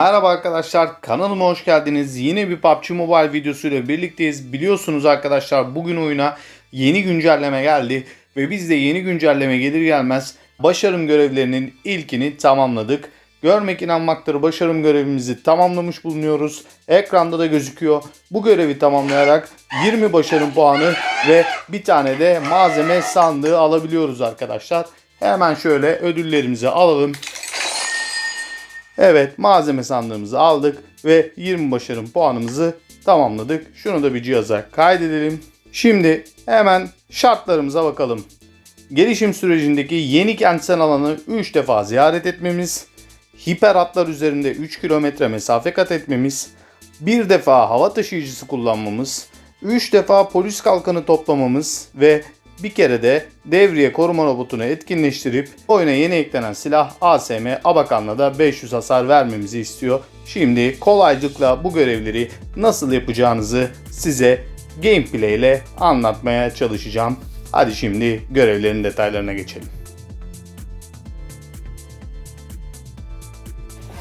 Merhaba arkadaşlar kanalıma hoş geldiniz. Yine bir PUBG Mobile videosuyla birlikteyiz. Biliyorsunuz arkadaşlar bugün oyuna yeni güncelleme geldi. Ve biz de yeni güncelleme gelir gelmez başarım görevlerinin ilkini tamamladık. Görmek inanmaktır başarım görevimizi tamamlamış bulunuyoruz. Ekranda da gözüküyor. Bu görevi tamamlayarak 20 başarım puanı ve bir tane de malzeme sandığı alabiliyoruz arkadaşlar. Hemen şöyle ödüllerimizi alalım. Evet malzeme sandığımızı aldık ve 20 başarım puanımızı tamamladık. Şunu da bir cihaza kaydedelim. Şimdi hemen şartlarımıza bakalım. Gelişim sürecindeki yeni kentsel alanı 3 defa ziyaret etmemiz, hiper hatlar üzerinde 3 kilometre mesafe kat etmemiz, bir defa hava taşıyıcısı kullanmamız, 3 defa polis kalkanı toplamamız ve bir kere de devriye koruma robotunu etkinleştirip oyuna yeni eklenen silah ASM Abakan'la da 500 hasar vermemizi istiyor. Şimdi kolaylıkla bu görevleri nasıl yapacağınızı size gameplay ile anlatmaya çalışacağım. Hadi şimdi görevlerin detaylarına geçelim.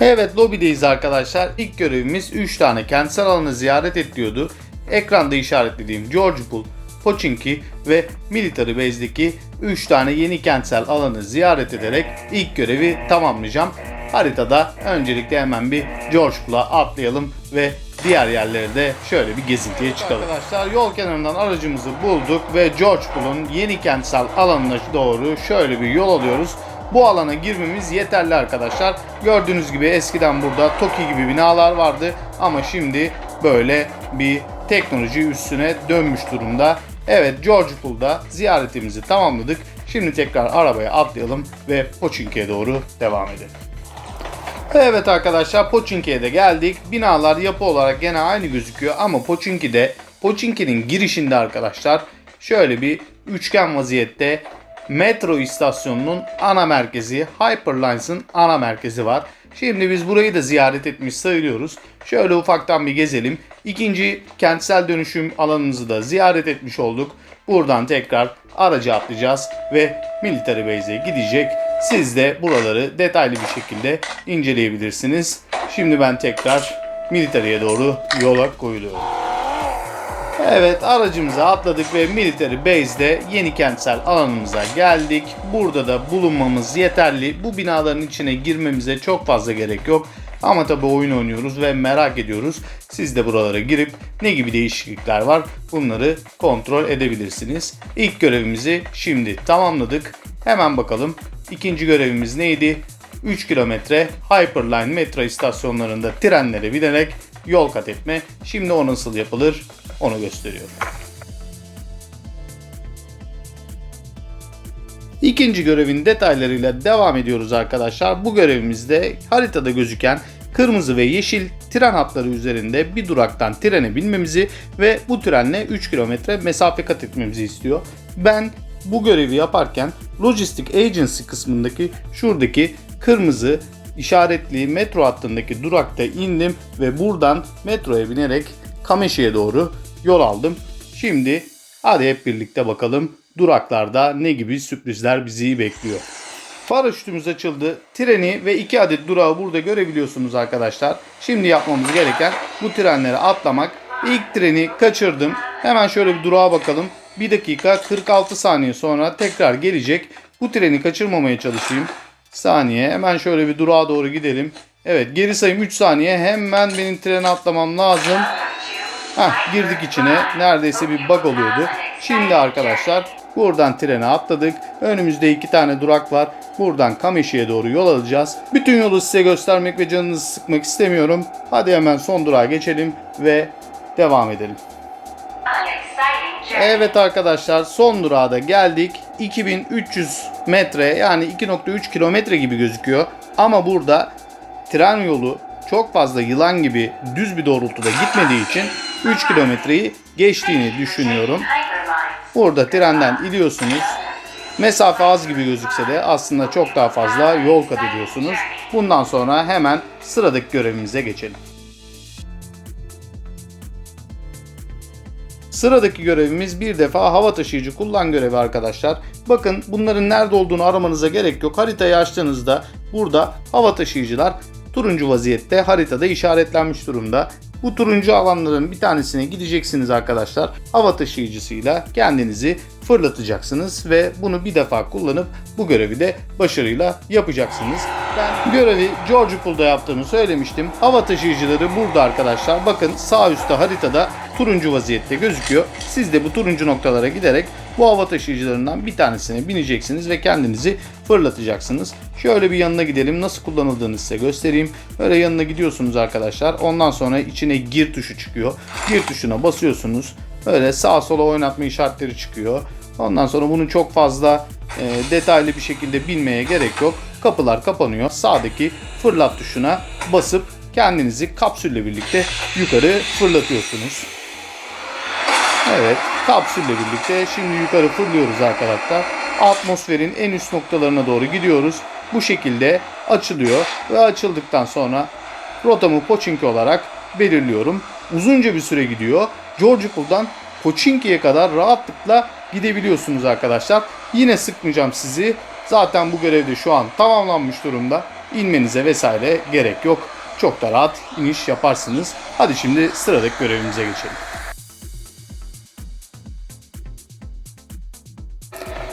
Evet lobideyiz arkadaşlar. İlk görevimiz 3 tane kentsel alanı ziyaret et diyordu. Ekranda işaretlediğim George Bull, Pochinki ve Military Base'deki 3 tane yeni kentsel alanı ziyaret ederek ilk görevi tamamlayacağım. Haritada öncelikle hemen bir George Bull'a atlayalım ve diğer yerleri de şöyle bir gezintiye çıkalım. Arkadaşlar yol kenarından aracımızı bulduk ve George Bull'un yeni kentsel alanına doğru şöyle bir yol alıyoruz. Bu alana girmemiz yeterli arkadaşlar. Gördüğünüz gibi eskiden burada TOKİ gibi binalar vardı ama şimdi böyle bir teknoloji üstüne dönmüş durumda. Evet George Pool'da ziyaretimizi tamamladık. Şimdi tekrar arabaya atlayalım ve Pochinki'ye doğru devam edelim. Evet arkadaşlar Pochinki'ye de geldik. Binalar yapı olarak gene aynı gözüküyor ama Pochinki'de Pochinki'nin girişinde arkadaşlar şöyle bir üçgen vaziyette metro istasyonunun ana merkezi Hyperlines'ın ana merkezi var. Şimdi biz burayı da ziyaret etmiş sayılıyoruz. Şöyle ufaktan bir gezelim. İkinci kentsel dönüşüm alanımızı da ziyaret etmiş olduk. Buradan tekrar araca atlayacağız ve Military Base'e gidecek. Siz de buraları detaylı bir şekilde inceleyebilirsiniz. Şimdi ben tekrar Military'e doğru yola koyuluyorum. Evet aracımıza atladık ve Military Base'de yeni kentsel alanımıza geldik. Burada da bulunmamız yeterli. Bu binaların içine girmemize çok fazla gerek yok. Ama tabi oyun oynuyoruz ve merak ediyoruz. Siz de buralara girip ne gibi değişiklikler var bunları kontrol edebilirsiniz. İlk görevimizi şimdi tamamladık. Hemen bakalım ikinci görevimiz neydi? 3 kilometre Hyperline metro istasyonlarında trenlere binerek yol kat etme. Şimdi o nasıl yapılır onu gösteriyorum. İkinci görevin detaylarıyla devam ediyoruz arkadaşlar. Bu görevimizde haritada gözüken kırmızı ve yeşil tren hatları üzerinde bir duraktan trene binmemizi ve bu trenle 3 kilometre mesafe kat etmemizi istiyor. Ben bu görevi yaparken Logistic Agency kısmındaki şuradaki kırmızı işaretli metro hattındaki durakta indim ve buradan metroya binerek Kameşi'ye doğru yol aldım. Şimdi hadi hep birlikte bakalım duraklarda ne gibi sürprizler bizi bekliyor. Paraşütümüz açıldı. Treni ve iki adet durağı burada görebiliyorsunuz arkadaşlar. Şimdi yapmamız gereken bu trenlere atlamak. İlk treni kaçırdım. Hemen şöyle bir durağa bakalım. 1 dakika 46 saniye sonra tekrar gelecek. Bu treni kaçırmamaya çalışayım. Saniye. Hemen şöyle bir durağa doğru gidelim. Evet geri sayım 3 saniye. Hemen benim trene atlamam lazım. Heh, girdik içine. Neredeyse bir bug oluyordu. Şimdi arkadaşlar buradan trene atladık. Önümüzde iki tane durak var. Buradan Kameşi'ye doğru yol alacağız. Bütün yolu size göstermek ve canınızı sıkmak istemiyorum. Hadi hemen son durağa geçelim ve devam edelim. Evet arkadaşlar son durağa da geldik. 2300 metre yani 2.3 kilometre gibi gözüküyor. Ama burada tren yolu çok fazla yılan gibi düz bir doğrultuda gitmediği için 3 kilometreyi geçtiğini düşünüyorum. Burada trenden iniyorsunuz. Mesafe az gibi gözükse de aslında çok daha fazla yol kat ediyorsunuz. Bundan sonra hemen sıradaki görevimize geçelim. Sıradaki görevimiz bir defa hava taşıyıcı kullan görevi arkadaşlar. Bakın bunların nerede olduğunu aramanıza gerek yok. Haritayı açtığınızda burada hava taşıyıcılar turuncu vaziyette haritada işaretlenmiş durumda. Bu turuncu alanların bir tanesine gideceksiniz arkadaşlar. Hava taşıyıcısıyla kendinizi fırlatacaksınız ve bunu bir defa kullanıp bu görevi de başarıyla yapacaksınız. Ben görevi George Pool'da yaptığımı söylemiştim. Hava taşıyıcıları burada arkadaşlar. Bakın sağ üstte haritada turuncu vaziyette gözüküyor. Siz de bu turuncu noktalara giderek bu hava taşıyıcılarından bir tanesine bineceksiniz ve kendinizi fırlatacaksınız. Şöyle bir yanına gidelim. Nasıl kullanıldığını size göstereyim. Böyle yanına gidiyorsunuz arkadaşlar. Ondan sonra içine gir tuşu çıkıyor. Gir tuşuna basıyorsunuz. Böyle sağa sola oynatma işaretleri çıkıyor. Ondan sonra bunu çok fazla e, detaylı bir şekilde bilmeye gerek yok. Kapılar kapanıyor. Sağdaki fırlat tuşuna basıp kendinizi kapsülle birlikte yukarı fırlatıyorsunuz. Evet, kapsülle birlikte şimdi yukarı fırlıyoruz arkadaşlar. Atmosferin en üst noktalarına doğru gidiyoruz. Bu şekilde açılıyor ve açıldıktan sonra rotamı Pochinki olarak belirliyorum. Uzunca bir süre gidiyor. George Pool'dan Pochinki'ye kadar rahatlıkla gidebiliyorsunuz arkadaşlar. Yine sıkmayacağım sizi. Zaten bu görev de şu an tamamlanmış durumda. İnmenize vesaire gerek yok. Çok da rahat iniş yaparsınız. Hadi şimdi sıradaki görevimize geçelim.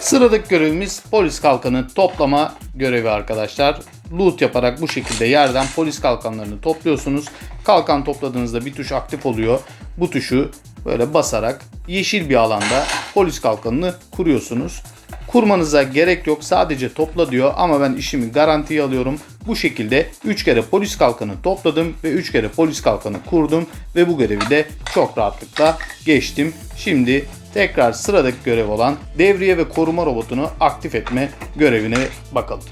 Sıradaki görevimiz polis kalkanı toplama görevi arkadaşlar. Loot yaparak bu şekilde yerden polis kalkanlarını topluyorsunuz. Kalkan topladığınızda bir tuş aktif oluyor. Bu tuşu böyle basarak yeşil bir alanda polis kalkanını kuruyorsunuz. Kurmanıza gerek yok sadece topla diyor ama ben işimi garantiye alıyorum. Bu şekilde 3 kere polis kalkanı topladım ve 3 kere polis kalkanı kurdum ve bu görevi de çok rahatlıkla geçtim. Şimdi tekrar sıradaki görev olan devriye ve koruma robotunu aktif etme görevine bakalım.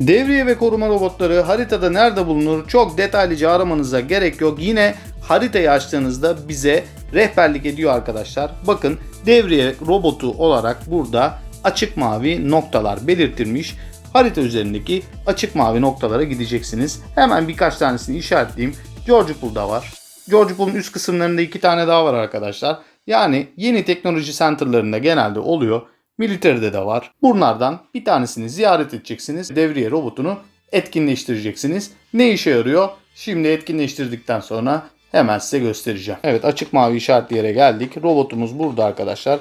Devriye ve koruma robotları haritada nerede bulunur çok detaylıca aramanıza gerek yok. Yine haritayı açtığınızda bize rehberlik ediyor arkadaşlar. Bakın devriye robotu olarak burada açık mavi noktalar belirtilmiş. Harita üzerindeki açık mavi noktalara gideceksiniz. Hemen birkaç tanesini işaretleyeyim. George Pool'da var. George Pool'un üst kısımlarında iki tane daha var arkadaşlar. Yani yeni teknoloji centerlarında genelde oluyor. Military'de de var. Bunlardan bir tanesini ziyaret edeceksiniz. Devriye robotunu etkinleştireceksiniz. Ne işe yarıyor? Şimdi etkinleştirdikten sonra hemen size göstereceğim. Evet açık mavi işaretli yere geldik. Robotumuz burada arkadaşlar.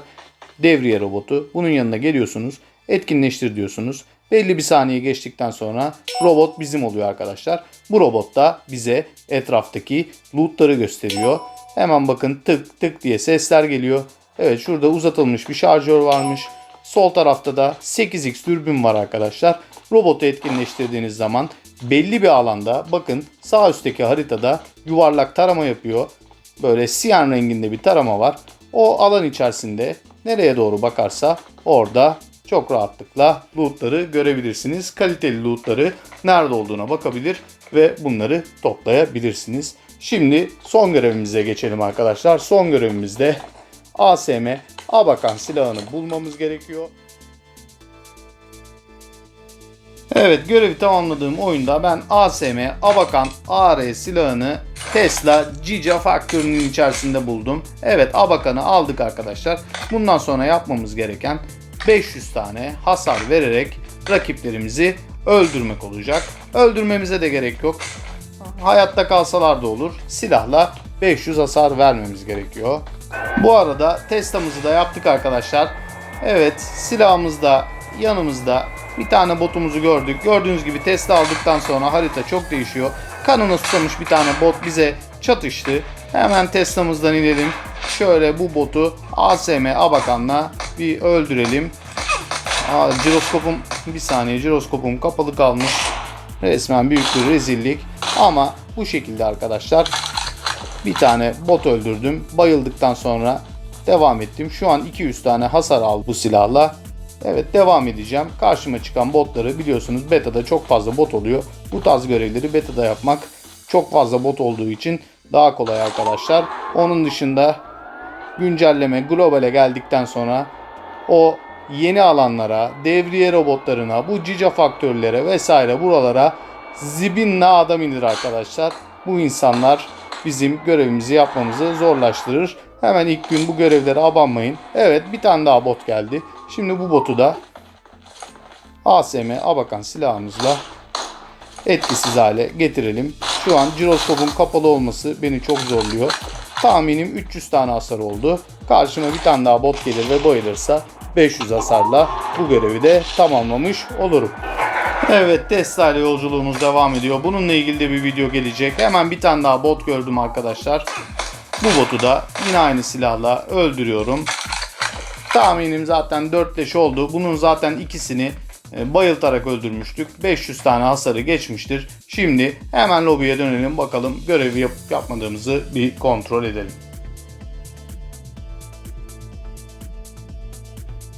Devriye robotu. Bunun yanına geliyorsunuz. Etkinleştir diyorsunuz. Belli bir saniye geçtikten sonra robot bizim oluyor arkadaşlar. Bu robot da bize etraftaki lootları gösteriyor. Hemen bakın tık tık diye sesler geliyor. Evet şurada uzatılmış bir şarjör varmış. Sol tarafta da 8x dürbün var arkadaşlar. Robotu etkinleştirdiğiniz zaman belli bir alanda bakın sağ üstteki haritada yuvarlak tarama yapıyor. Böyle siyan renginde bir tarama var. O alan içerisinde nereye doğru bakarsa orada çok rahatlıkla lootları görebilirsiniz. Kaliteli lootları nerede olduğuna bakabilir ve bunları toplayabilirsiniz. Şimdi son görevimize geçelim arkadaşlar. Son görevimizde ASM Abakan silahını bulmamız gerekiyor. Evet görevi tamamladığım oyunda ben ASM Abakan AR silahını Tesla Giga Factory'nin içerisinde buldum. Evet Abakan'ı aldık arkadaşlar. Bundan sonra yapmamız gereken 500 tane hasar vererek rakiplerimizi öldürmek olacak. Öldürmemize de gerek yok. Hayatta kalsalar da olur. Silahla 500 hasar vermemiz gerekiyor. Bu arada testamızı da yaptık arkadaşlar. Evet silahımız da yanımızda. Bir tane botumuzu gördük. Gördüğünüz gibi testi aldıktan sonra harita çok değişiyor. Kanına susamış bir tane bot bize çatıştı. Hemen testamızdan inelim. Şöyle bu botu ASM Abakan'la bir öldürelim. Aa, jiroskopum bir saniye jiroskopum kapalı kalmış. Resmen büyük bir rezillik. Ama bu şekilde arkadaşlar bir tane bot öldürdüm. Bayıldıktan sonra devam ettim. Şu an 200 tane hasar aldı bu silahla. Evet devam edeceğim. Karşıma çıkan botları biliyorsunuz beta'da çok fazla bot oluyor. Bu tarz görevleri beta'da yapmak çok fazla bot olduğu için daha kolay arkadaşlar. Onun dışında güncelleme globale geldikten sonra o yeni alanlara, devriye robotlarına, bu cica faktörlere vesaire buralara zibinle adam inir arkadaşlar. Bu insanlar bizim görevimizi yapmamızı zorlaştırır. Hemen ilk gün bu görevlere abanmayın. Evet bir tane daha bot geldi. Şimdi bu botu da ASM Abakan silahımızla etkisiz hale getirelim. Şu an jiroskopun kapalı olması beni çok zorluyor. Tahminim 300 tane hasar oldu. Karşıma bir tane daha bot gelir ve bayılırsa 500 hasarla bu görevi de tamamlamış olurum. Evet Tesla ile yolculuğumuz devam ediyor. Bununla ilgili de bir video gelecek. Hemen bir tane daha bot gördüm arkadaşlar. Bu botu da yine aynı silahla öldürüyorum. Tahminim zaten 4 leş oldu. Bunun zaten ikisini e, bayıltarak öldürmüştük. 500 tane hasarı geçmiştir. Şimdi hemen lobiye dönelim bakalım görevi yapıp yapmadığımızı bir kontrol edelim.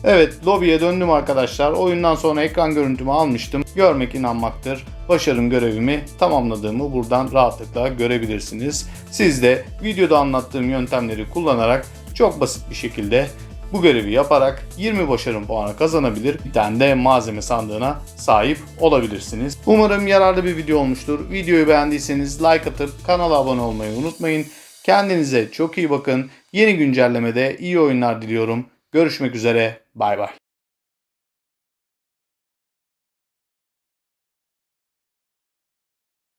Evet lobiye döndüm arkadaşlar. Oyundan sonra ekran görüntümü almıştım. Görmek inanmaktır. Başarım görevimi tamamladığımı buradan rahatlıkla görebilirsiniz. Siz de videoda anlattığım yöntemleri kullanarak çok basit bir şekilde bu görevi yaparak 20 başarım puanı kazanabilir. Bir tane de malzeme sandığına sahip olabilirsiniz. Umarım yararlı bir video olmuştur. Videoyu beğendiyseniz like atıp kanala abone olmayı unutmayın. Kendinize çok iyi bakın. Yeni güncellemede iyi oyunlar diliyorum. Görüşmek üzere. Bay bay.